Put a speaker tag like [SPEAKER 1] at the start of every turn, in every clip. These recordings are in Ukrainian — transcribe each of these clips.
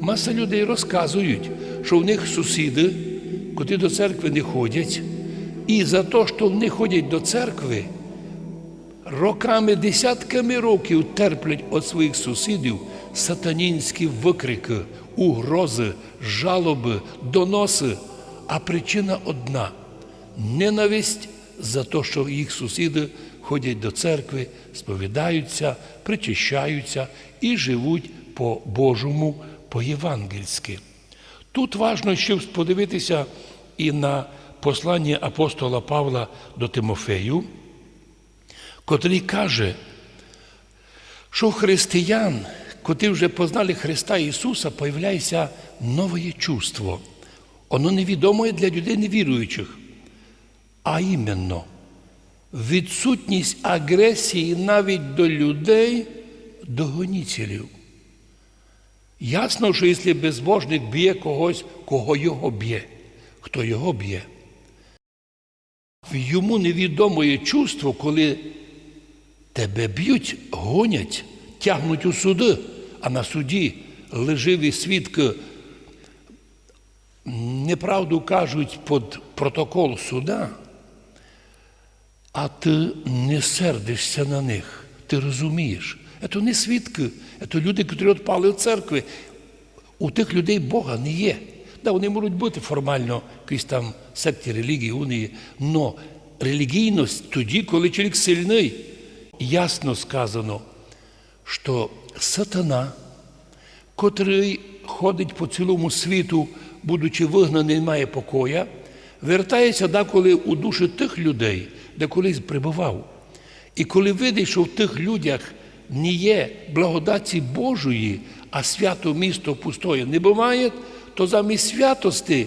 [SPEAKER 1] Маса людей розказують, що в них сусіди, котрі до церкви не ходять, і за те, що вони ходять до церкви, роками, десятками років терплять від своїх сусідів сатанінські викрики, угрози, жалоби, доноси. А причина одна ненависть за те, що їх сусіди ходять до церкви, сповідаються, причащаються і живуть по Божому, по-євангельськи. Тут важно ще подивитися і на послання апостола Павла до Тимофею, котрий каже, що християн, котрі вже познали Христа Ісуса, появляється нове чувство. Воно невідоме для людей невіруючих. А іменно, відсутність агресії навіть до людей, до гоніцелів. Ясно, що якщо безбожник б'є когось, кого його б'є, хто його б'є. Йому невідоме чувство, коли тебе б'ють, гонять, тягнуть у суди, а на суді леживі свідки неправду кажуть під протокол суда, а ти не сердишся на них. Ти розумієш. Це не свідки, це люди, які відпали від церкви. У тих людей Бога не є. Да, вони можуть бути формально якісь там секті релігії, унії, але релігійність тоді, коли чоловік сильний, ясно сказано, що сатана, котрий ходить по цілому світу, будучи вигнаний, має покоя, вертається деколи у душі тих людей, де колись прибував. І коли видить, що в тих людях не є благодаті Божої, а свято місто пустое не буває, то замість святості,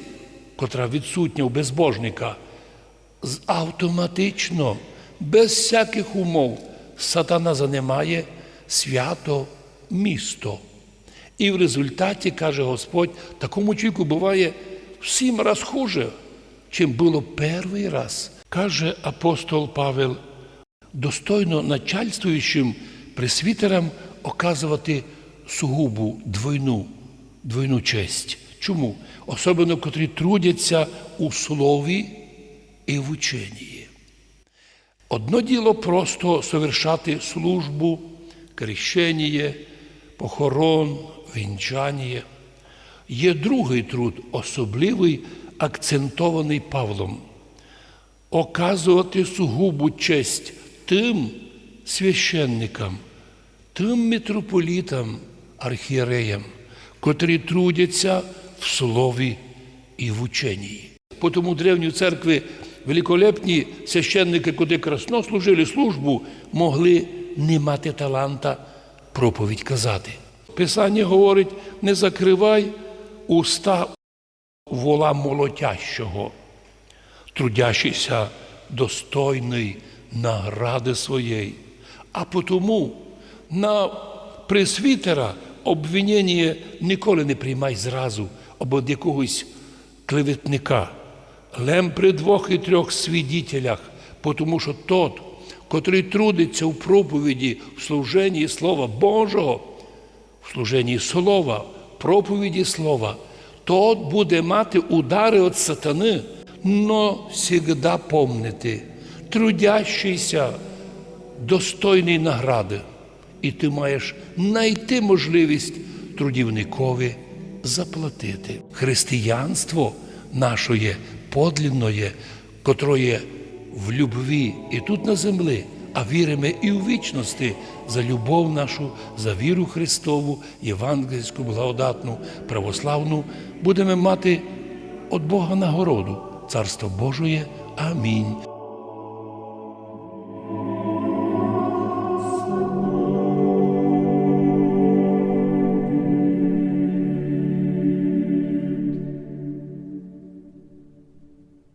[SPEAKER 1] котра відсутня у безбожника, автоматично, без всяких умов, сатана занимає свято місто. І в результаті, каже Господь, такому чоловіку буває в сім раз хуже, чим було перший раз. Каже апостол Павел, достойно начальствуючим пресвітерам оказувати сугубу двойну, двойну честь. Чому? Особливо, котрі трудяться у слові і в ученні. Одно діло просто совершати службу, крещення, похорон, вінчання. Є другий труд, особливий, акцентований Павлом оказувати сугубу честь тим священникам, тим митрополітам, архієреям, котрі трудяться в слові і в ученні. По тому древній церкві великолепні священники, куди красно служили службу, могли не мати таланта проповідь казати. Писання говорить: не закривай уста вола молотящого трудящийся достойний награди своєї. А потому на пресвітера обвинення ніколи не приймай зразу або від якогось клеветника. Лем при двох і трьох свідітелях, тому що тот, котрий трудиться у проповіді, в служенні Слова Божого, в служенні Слова, проповіді Слова, тот буде мати удари від сатани, но всегда помнити, трудящийся, достойний награди. І ти маєш знайти можливість трудівникові заплатити. Християнство нашоє подлинноє, котроє в любві і тут на землі, а віримо і у вічності за любов нашу, за віру Христову, євангельську, благодатну, православну, будемо мати від Бога нагороду. Царство Божоє. Амінь.